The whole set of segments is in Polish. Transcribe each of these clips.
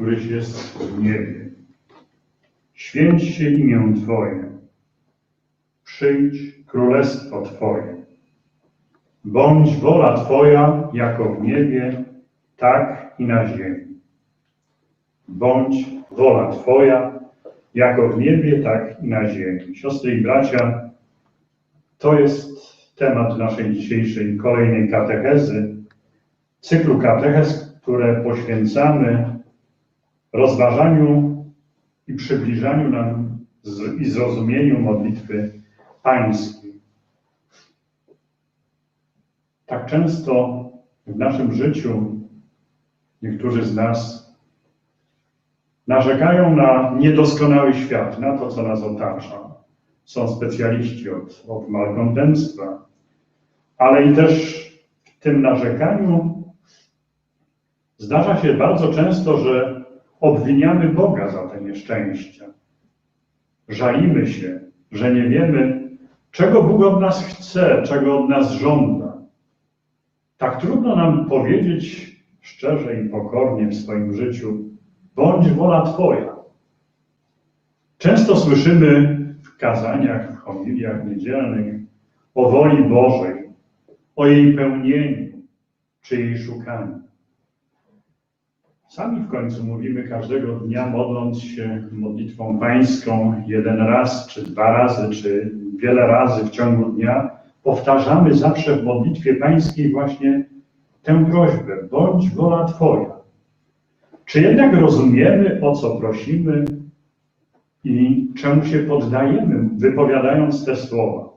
któryś jest w niebie. Święć się imię Twoje. Przyjdź królestwo Twoje. Bądź wola Twoja, jako w niebie, tak i na ziemi. Bądź wola Twoja, jako w niebie, tak i na ziemi. Siostry i bracia, to jest temat naszej dzisiejszej kolejnej katechezy, cyklu katechez, które poświęcamy rozważaniu i przybliżaniu nam i zrozumieniu modlitwy pańskiej. Tak często w naszym życiu niektórzy z nas narzekają na niedoskonały świat, na to, co nas otacza. Są specjaliści od, od ale i też w tym narzekaniu zdarza się bardzo często, że obwiniamy Boga za te nieszczęścia. Żalimy się, że nie wiemy, czego Bóg od nas chce, czego od nas żąda. Tak trudno nam powiedzieć szczerze i pokornie w swoim życiu, bądź wola Twoja. Często słyszymy w kazaniach, w homiliach niedzielnych o woli Bożej, o jej pełnieniu czy jej szukaniu. Sami w końcu mówimy każdego dnia, modląc się modlitwą pańską jeden raz, czy dwa razy, czy wiele razy w ciągu dnia, powtarzamy zawsze w modlitwie pańskiej właśnie tę prośbę, bądź wola Twoja. Czy jednak rozumiemy, o co prosimy i czemu się poddajemy, wypowiadając te słowa?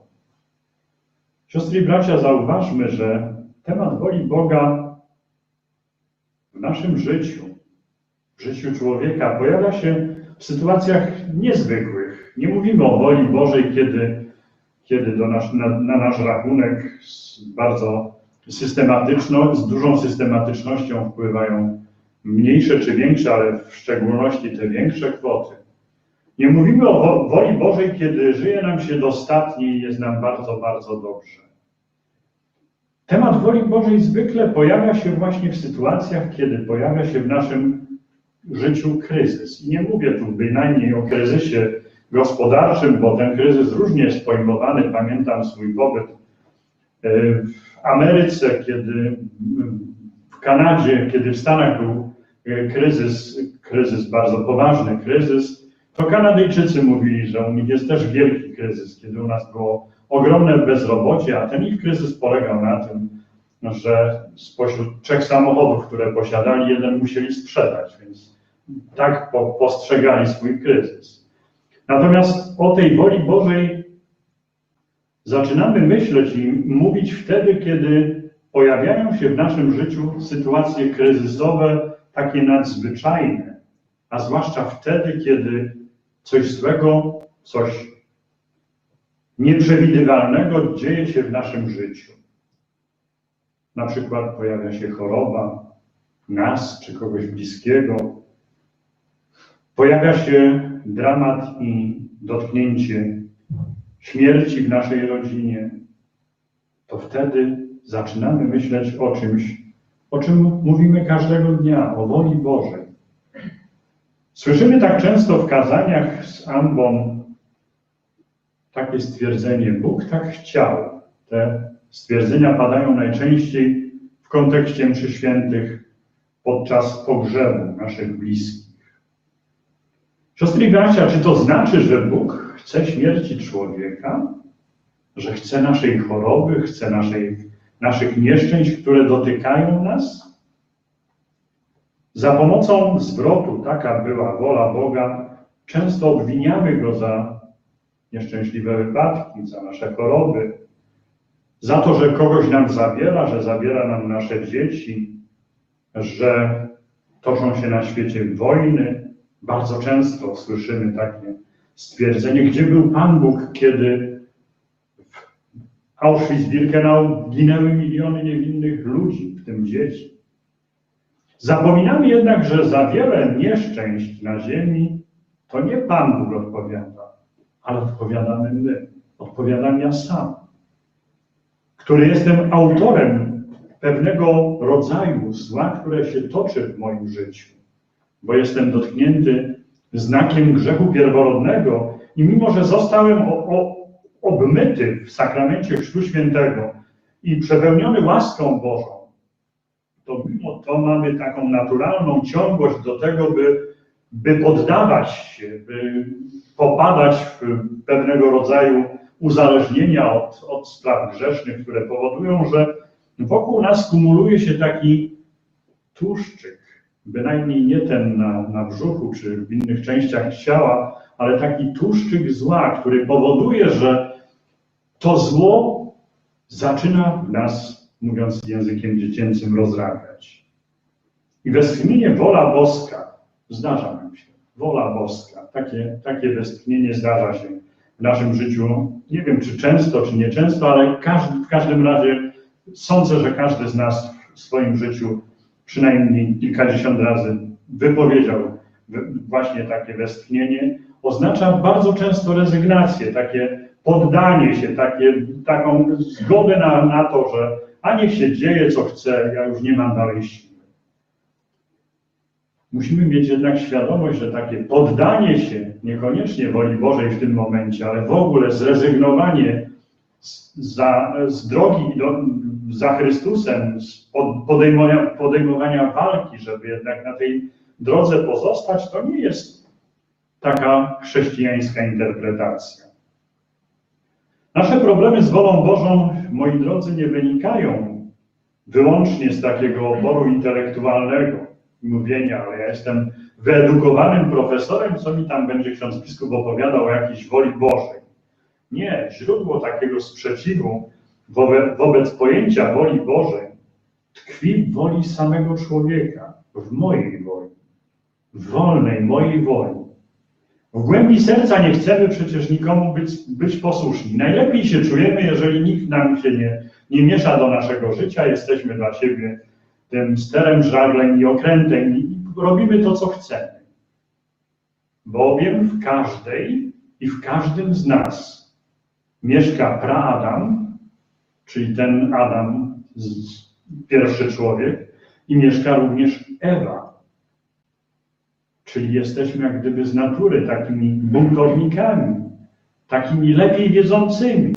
Siostry i bracia, zauważmy, że temat woli Boga w naszym życiu, w życiu człowieka pojawia się w sytuacjach niezwykłych. Nie mówimy o woli Bożej, kiedy, kiedy do na, na nasz rachunek bardzo systematyczno, z dużą systematycznością wpływają mniejsze czy większe, ale w szczególności te większe kwoty. Nie mówimy o woli Bożej, kiedy żyje nam się dostatnie i jest nam bardzo, bardzo dobrze. Temat woli Bożej zwykle pojawia się właśnie w sytuacjach, kiedy pojawia się w naszym życiu kryzys. I nie mówię tu bynajmniej o kryzysie gospodarczym, bo ten kryzys różnie jest pojmowany. Pamiętam swój pobyt e, w Ameryce, kiedy w Kanadzie, kiedy w Stanach był e, kryzys, kryzys bardzo poważny kryzys, to Kanadyjczycy mówili, że u nich jest też wielki kryzys, kiedy u nas było ogromne bezrobocie, a ten ich kryzys polegał na tym, że spośród trzech samochodów, które posiadali, jeden musieli sprzedać, więc tak postrzegali swój kryzys. Natomiast o tej woli Bożej zaczynamy myśleć i mówić wtedy, kiedy pojawiają się w naszym życiu sytuacje kryzysowe, takie nadzwyczajne, a zwłaszcza wtedy, kiedy coś złego, coś nieprzewidywalnego dzieje się w naszym życiu. Na przykład pojawia się choroba, nas czy kogoś bliskiego. Pojawia się dramat i dotknięcie śmierci w naszej rodzinie. To wtedy zaczynamy myśleć o czymś, o czym mówimy każdego dnia, o woli Bożej. Słyszymy tak często w kazaniach z ambon takie stwierdzenie, Bóg tak chciał. Te stwierdzenia padają najczęściej w kontekście mszy świętych podczas pogrzebu naszych bliskich. Siostry i bracia, czy to znaczy, że Bóg chce śmierci człowieka? Że chce naszej choroby, chce naszej, naszych nieszczęść, które dotykają nas? Za pomocą zwrotu, taka była wola Boga, często obwiniamy Go za nieszczęśliwe wypadki, za nasze choroby, za to, że kogoś nam zabiera, że zabiera nam nasze dzieci, że toczą się na świecie wojny. Bardzo często słyszymy takie stwierdzenie, gdzie był Pan Bóg, kiedy w Auschwitz-Birkenau ginęły miliony niewinnych ludzi, w tym dzieci. Zapominamy jednak, że za wiele nieszczęść na ziemi to nie Pan Bóg odpowiada, ale odpowiadamy my. Odpowiadam ja sam, który jestem autorem pewnego rodzaju zła, które się toczy w moim życiu. bo jestem dotknięty znakiem grzechu pierworodnego i mimo, że zostałem o, o, obmyty w sakramencie Chrztu Świętego i przepełniony łaską Bożą, to mimo to mamy taką naturalną ciągłość do tego, by, by poddawać się, by popadać w pewnego rodzaju uzależnienia od, od spraw grzesznych, które powodują, że wokół nas kumuluje się taki tłuszczyk, bynajmniej nie ten na, na brzuchu czy w innych częściach ciała, ale taki tłuszczyk zła, który powoduje, że to zło zaczyna nas, mówiąc językiem dziecięcym, rozrabiać. I westchnienie wola boska zdarza nam się. Wola boska. Takie, takie westchnienie zdarza się w naszym życiu. Nie wiem, czy często, czy nieczęsto, ale każdy, w każdym razie sądzę, że każdy z nas w swoim życiu przynajmniej kilkadziesiąt razy wypowiedział właśnie takie westchnienie. Oznacza bardzo często rezygnację, takie poddanie się, takie, taką zgodę na, na to, że a niech się dzieje, co chce, ja już nie mam dalej siły. Musimy mieć jednak świadomość, że takie poddanie się, niekoniecznie woli Bożej w tym momencie, ale w ogóle zrezygnowanie z, za, z drogi do, za Chrystusem, z podejmowania, podejmowania walki, żeby jednak na tej drodze pozostać, to nie jest taka chrześcijańska interpretacja. Nasze problemy z wolą Bożą, moi drodzy, nie wynikają wyłącznie z takiego oporu intelektualnego mówienia, ale ja jestem wyedukowanym profesorem, co mi tam będzie ksiądz biskup opowiadał o jakiejś woli Bożej. Nie, źródło takiego sprzeciwu wobec, wobec pojęcia woli Bożej tkwi w woli samego człowieka, w mojej woli, w wolnej mojej woli. W głębi serca nie chcemy przecież nikomu być, być posłuszni. Najlepiej się czujemy, jeżeli nikt nam się nie, nie miesza do naszego życia, jesteśmy dla siebie tym sterem, żaglem i okrętem i robimy to, co chcemy. Bowiem w każdej i w każdym z nas mieszka praadam, czyli ten Adam, pierwszy człowiek, i mieszka również Ewa, czyli jesteśmy jak gdyby z natury takimi buntownikami, takimi lepiej wiedzącymi,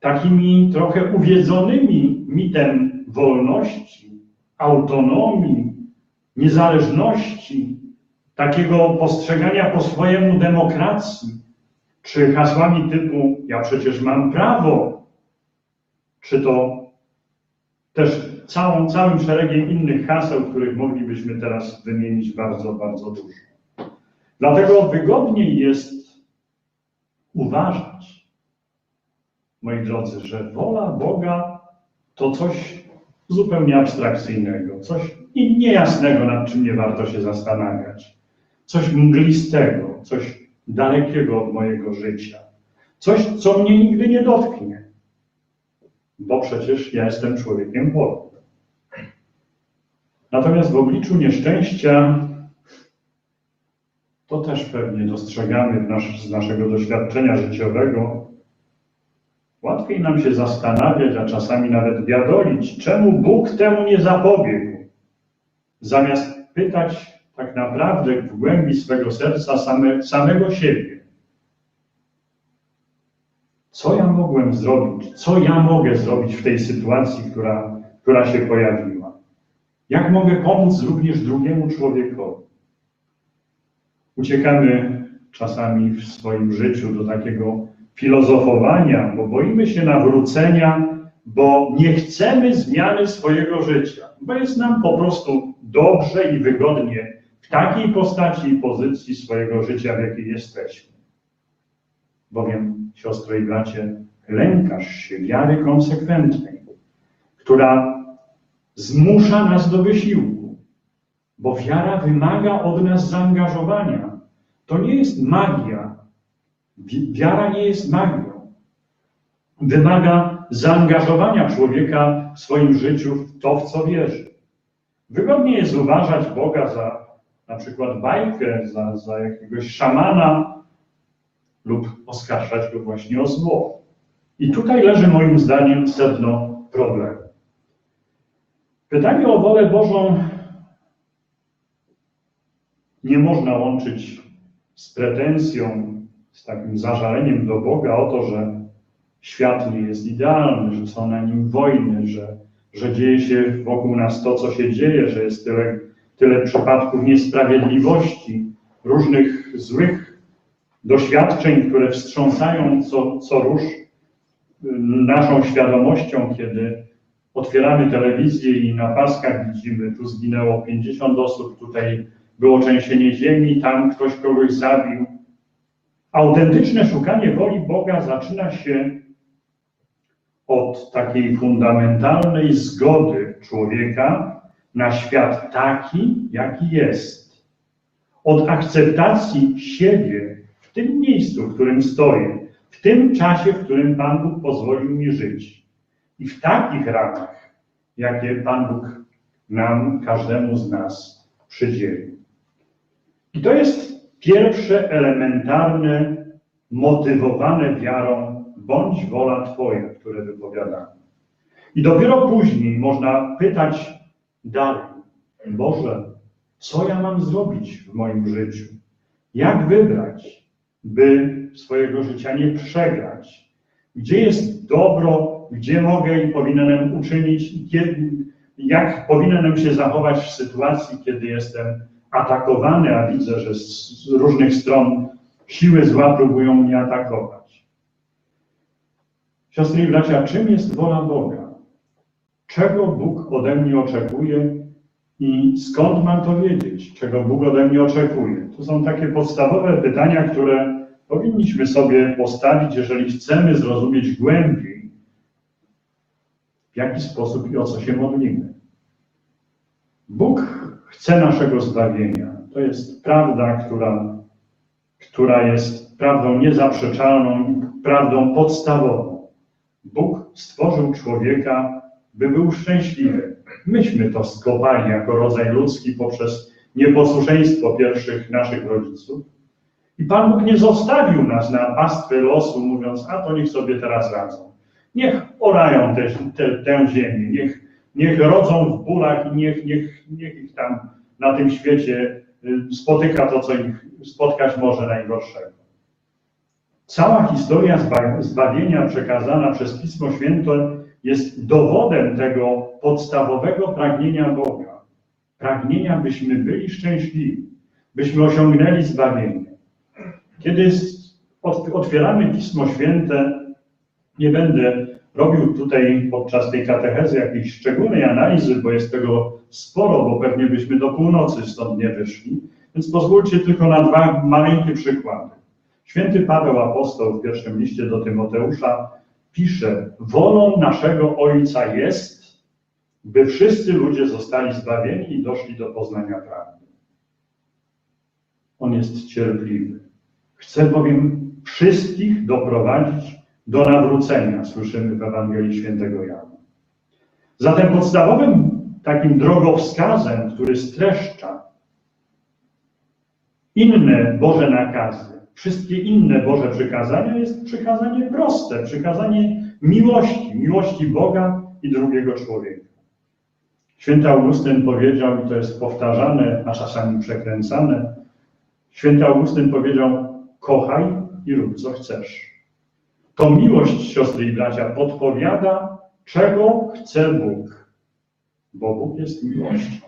takimi trochę uwiedzonymi mitem wolności, autonomii, niezależności, takiego postrzegania po swojemu demokracji, czy hasłami typu ja przecież mam prawo, czy to też całą, całym szeregiem innych haseł, których moglibyśmy teraz wymienić bardzo, bardzo dużo. Dlatego wygodniej jest uważać, moi drodzy, że wola Boga to coś zupełnie abstrakcyjnego, coś niejasnego, nad czym nie warto się zastanawiać, coś mglistego, coś dalekiego od mojego życia, coś, co mnie nigdy nie dotknie, bo przecież ja jestem człowiekiem wolnym. Natomiast w obliczu nieszczęścia to też pewnie dostrzegamy nasz, z naszego doświadczenia życiowego. Łatwiej nam się zastanawiać, a czasami nawet biadolić, czemu Bóg temu nie zapobiegł, zamiast pytać tak naprawdę w głębi swego serca same, samego siebie. Co ja mogłem zrobić? Co ja mogę zrobić w tej sytuacji, która, która się pojawiła? Jak mogę pomóc również drugiemu człowiekowi? Uciekamy czasami w swoim życiu do takiego filozofowania, bo boimy się nawrócenia, bo nie chcemy zmiany swojego życia, bo jest nam po prostu dobrze i wygodnie w takiej postaci i pozycji swojego życia, w jakiej jesteśmy. Bowiem, siostro i bracie, lękasz się wiary konsekwentnej, która zmusza nas do wysiłku, bo wiara wymaga od nas zaangażowania. To nie jest magia. Wiara nie jest magią. Wymaga zaangażowania człowieka w swoim życiu w to, w co wierzy. Wygodnie jest uważać Boga za na przykład bajkę, za, za jakiegoś szamana lub oskarżać go właśnie o zło. I tutaj leży moim zdaniem sedno problemu. Pytanie o wolę Bożą nie można łączyć z pretensją, z takim zażaleniem do Boga o to, że świat nie jest idealny, że są na nim wojny, że, że dzieje się wokół nas to, co się dzieje, że jest tyle, tyle przypadków niesprawiedliwości, różnych złych doświadczeń, które wstrząsają co, co róż naszą świadomością, kiedy otwieramy telewizję i na paskach widzimy, tu zginęło 50 osób, tutaj było trzęsienie ziemi, tam ktoś kogoś zabił. Autentyczne szukanie woli Boga zaczyna się od takiej fundamentalnej zgody człowieka na świat taki, jaki jest. Od akceptacji siebie w tym miejscu, w którym stoję, w tym czasie, w którym Pan Bóg pozwolił mi żyć. I w takich ramach, jakie Pan Bóg nam, każdemu z nas przydzielił. I to jest pierwsze elementarne, motywowane wiarą, bądź wola Twoja, które wypowiadamy. I dopiero później można pytać dalej, Boże, co ja mam zrobić w moim życiu? Jak wybrać, by swojego życia nie przegrać? Gdzie jest dobro, gdzie mogę i powinienem uczynić, kiedy, jak powinienem się zachować w sytuacji, kiedy jestem atakowany, a widzę, że z różnych stron siły zła próbują mnie atakować. Siostry i bracia, czym jest wola Boga? Czego Bóg ode mnie oczekuje i skąd mam to wiedzieć, czego Bóg ode mnie oczekuje? To są takie podstawowe pytania, które powinniśmy sobie postawić, jeżeli chcemy zrozumieć głębiej, w jaki sposób i o co się modlimy. Bóg chce naszego zbawienia. To jest prawda, która, która jest prawdą niezaprzeczalną, prawdą podstawową. Bóg stworzył człowieka, by był szczęśliwy. Myśmy to skopali jako rodzaj ludzki poprzez nieposłuszeństwo pierwszych naszych rodziców. I Pan Bóg nie zostawił nas na pastwę losu, mówiąc, a to niech sobie teraz radzą. Niech orają te, te, tę ziemię, niech, niech rodzą w bólach i niech, niech, niech ich tam na tym świecie y, spotyka to, co ich spotkać może najgorszego. Cała historia zbawienia przekazana przez Pismo Święte jest dowodem tego podstawowego pragnienia Boga. Pragnienia, byśmy byli szczęśliwi, byśmy osiągnęli zbawienie. Kiedy otwieramy Pismo Święte, nie będę robił tutaj podczas tej katechezy jakiejś szczególnej analizy, bo jest tego sporo, bo pewnie byśmy do północy stąd nie wyszli, więc pozwólcie tylko na dwa maleńkie przykłady. Święty Paweł Apostoł w pierwszym liście do Tymoteusza pisze, wolą naszego Ojca jest, by wszyscy ludzie zostali zbawieni i doszli do poznania prawdy. On jest cierpliwy. Chce bowiem wszystkich doprowadzić do nawrócenia, słyszymy w Ewangelii Świętego Jana. Zatem podstawowym takim drogowskazem, który streszcza inne Boże nakazy, wszystkie inne Boże przykazania, jest przykazanie proste, przykazanie miłości, miłości Boga i drugiego człowieka. Święty Augustyn powiedział, i to jest powtarzane, a czasami przekręcane, święty Augustyn powiedział, kochaj i rób co chcesz. To miłość, siostry i bracia, podpowiada, czego chce Bóg, bo Bóg jest miłością.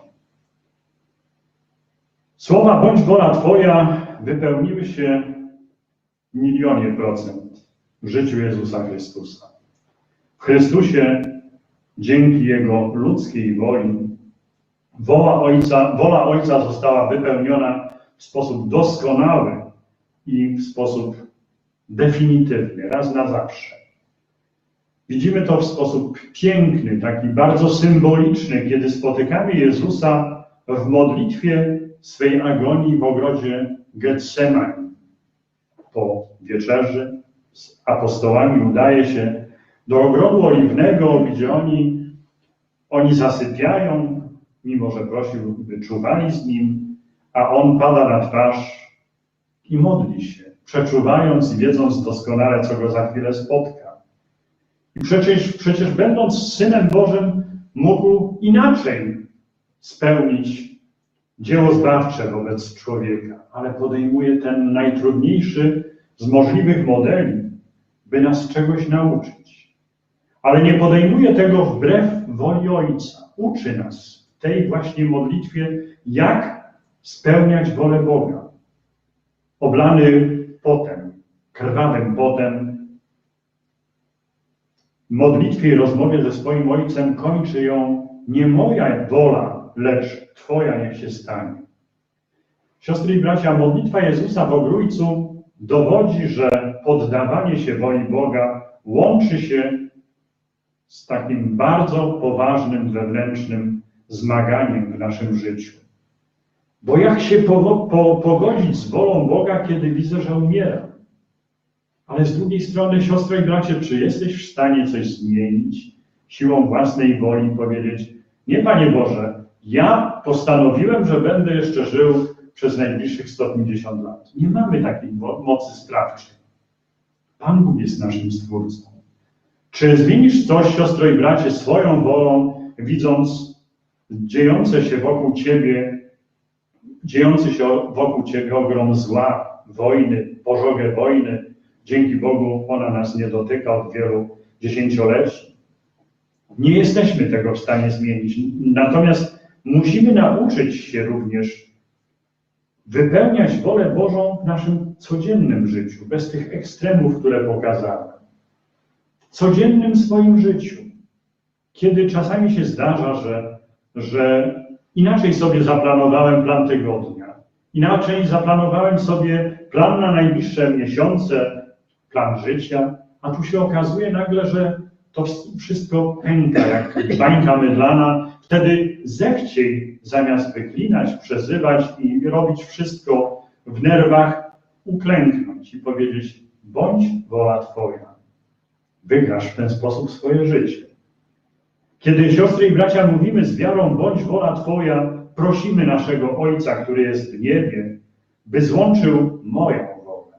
Słowa bądź wola Twoja wypełniły się w milionie procent w życiu Jezusa Chrystusa. W Chrystusie, dzięki Jego ludzkiej woli, wola Ojca, wola Ojca została wypełniona w sposób doskonały i w sposób definitywny, raz na zawsze. Widzimy to w sposób piękny, taki bardzo symboliczny, kiedy spotykamy Jezusa w modlitwie swej agonii w ogrodzie Getsemani. Po wieczerzy z apostołami udaje się do ogrodu oliwnego, gdzie oni, oni zasypiają, mimo że prosił, by czuwali z nim, a on pada na twarz i modli się przeczuwając i wiedząc doskonale, co go za chwilę spotka. I przecież, przecież będąc Synem Bożym, mógł inaczej spełnić dzieło zbawcze wobec człowieka, ale podejmuje ten najtrudniejszy z możliwych modeli, by nas czegoś nauczyć. Ale nie podejmuje tego wbrew woli Ojca. Uczy nas w tej właśnie modlitwie, jak spełniać wolę Boga. Oblany potem, krwawym potem, modlitwie i rozmowie ze swoim Ojcem kończy ją nie moja wola, lecz Twoja niech się stanie. Siostry i bracia, modlitwa Jezusa w Ogrójcu dowodzi, że poddawanie się woli Boga łączy się z takim bardzo poważnym wewnętrznym zmaganiem w naszym życiu. Bo jak się po, po, pogodzić z wolą Boga, kiedy widzę, że umieram? Ale z drugiej strony, siostro i bracie, czy jesteś w stanie coś zmienić siłą własnej woli powiedzieć, nie Panie Boże, ja postanowiłem, że będę jeszcze żył przez najbliższych 150 lat. Nie mamy takiej mocy sprawczej. Pan Bóg jest naszym Stwórcą. Czy zmienisz coś, siostro i bracie, swoją wolą, widząc dziejące się wokół Ciebie, dziejący się wokół Ciebie ogrom zła, wojny, pożogę wojny. Dzięki Bogu ona nas nie dotyka od wielu dziesięcioleci. Nie jesteśmy tego w stanie zmienić. Natomiast musimy nauczyć się również wypełniać wolę Bożą w naszym codziennym życiu, bez tych ekstremów, które pokazałem. W codziennym swoim życiu. Kiedy czasami się zdarza, że, że inaczej sobie zaplanowałem plan tygodnia, inaczej zaplanowałem sobie plan na najbliższe miesiące, plan życia, a tu się okazuje nagle, że to wszystko pęka jak bańka mydlana. Wtedy zechciej zamiast wyklinać, przezywać i robić wszystko w nerwach, uklęknąć i powiedzieć: bądź wola Twoja. Wygrasz w ten sposób swoje życie. Kiedy siostry i bracia mówimy z wiarą, bądź wola Twoja, prosimy naszego Ojca, który jest w niebie, by złączył moją wolę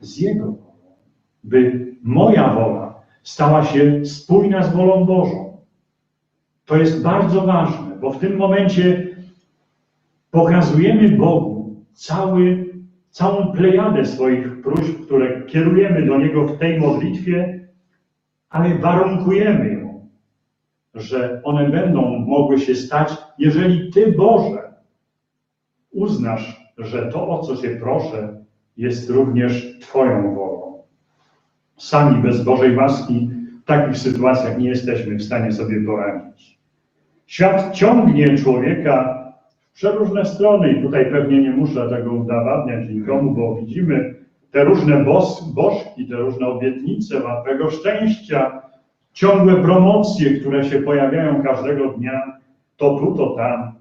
z Jego wolą, by moja wola stała się spójna z wolą Bożą. To jest bardzo ważne, bo w tym momencie pokazujemy Bogu cały, całą plejadę swoich próśb, które kierujemy do Niego w tej modlitwie, ale warunkujemy że one będą mogły się stać, jeżeli Ty, Boże, uznasz, że to, o co Cię proszę, jest również Twoją wolą. Sami bez Bożej łaski w takich sytuacjach nie jesteśmy w stanie sobie poradzić. Świat ciągnie człowieka w przeróżne strony i tutaj pewnie nie muszę tego udowadniać nikomu, bo widzimy te różne bożki, te różne obietnice łatwego szczęścia, ciągłe promocje, które się pojawiają każdego dnia, to tu, to tam,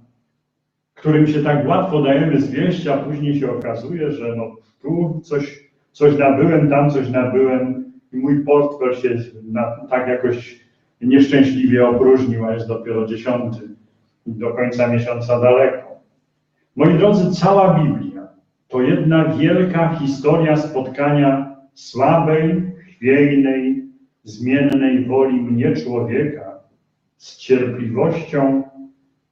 którym się tak łatwo dajemy zwieść, a później się okazuje, że no tu coś, coś nabyłem, tam coś nabyłem i mój portfel się na, tak jakoś nieszczęśliwie opróżnił, a jest dopiero dziesiąty do końca miesiąca daleko. Moi drodzy, cała Biblia to jedna wielka historia spotkania słabej, chwiejnej, zmiennej woli mnie człowieka z cierpliwością,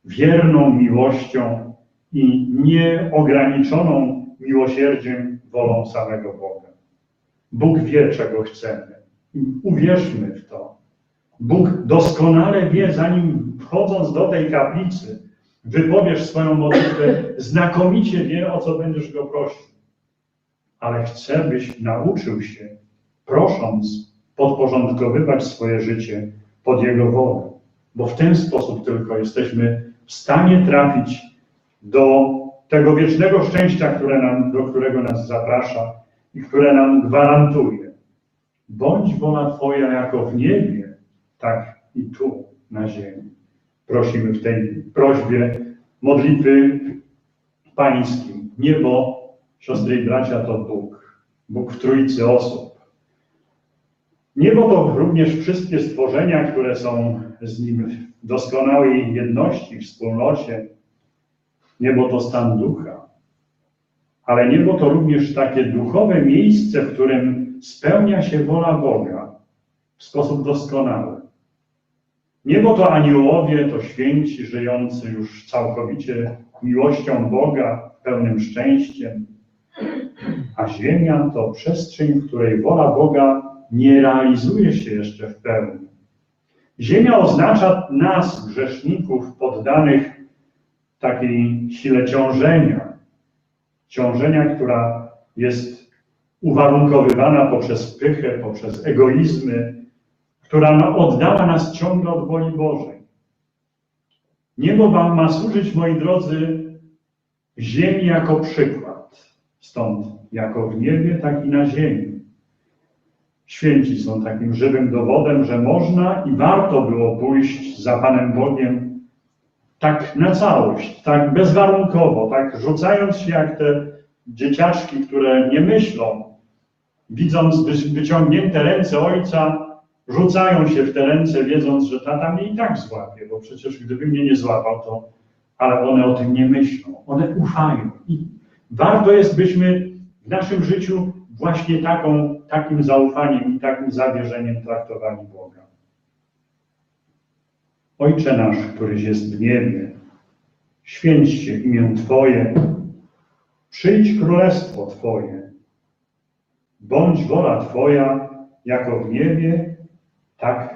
wierną miłością i nieograniczoną miłosierdziem wolą samego Boga. Bóg wie, czego chcemy. Uwierzmy w to. Bóg doskonale wie, zanim wchodząc do tej kaplicy, wypowiesz swoją modlitwę, znakomicie wie, o co będziesz go prosił. Ale chce, byś nauczył się, prosząc, podporządkowywać swoje życie pod Jego wolę. Bo w ten sposób tylko jesteśmy w stanie trafić do tego wiecznego szczęścia, które nam, do którego nas zaprasza i które nam gwarantuje. Bądź wola Twoja jako w niebie, tak i tu na ziemi. Prosimy w tej prośbie modlitwy pańskiej. Niebo, siostry i bracia, to Bóg. Bóg w trójcy osób. Niebo to również wszystkie stworzenia, które są z Nim w doskonałej jedności, wspólnocie. Niebo to stan ducha. Ale niebo to również takie duchowe miejsce, w którym spełnia się wola Boga w sposób doskonały. Niebo to aniołowie, to święci żyjący już całkowicie miłością Boga, pełnym szczęściem, a ziemia to przestrzeń, w której wola Boga nie realizuje się jeszcze w pełni. Ziemia oznacza nas, grzeszników, poddanych takiej sile ciążenia. Ciążenia, która jest uwarunkowywana poprzez pychę, poprzez egoizmy, która no, oddala nas ciągle od woli Bożej. Niebo wam ma służyć, moi drodzy, ziemi jako przykład. Stąd jako w niebie, tak i na ziemi. Święci są takim żywym dowodem, że można i warto było pójść za Panem Bogiem tak na całość, tak bezwarunkowo, tak rzucając się jak te dzieciaczki, które nie myślą, widząc wy- wyciągnięte ręce ojca, rzucają się w te ręce, wiedząc, że tata mnie i tak złapie, bo przecież gdyby mnie nie złapał, to ale one o tym nie myślą, one ufają. I warto jest, byśmy w naszym życiu właśnie taką, takim zaufaniem i takim zawierzeniem traktowali Boga. Ojcze nasz, któryś jest w niebie, święć się imię Twoje, przyjdź królestwo Twoje, bądź wola Twoja, jako w niebie, tak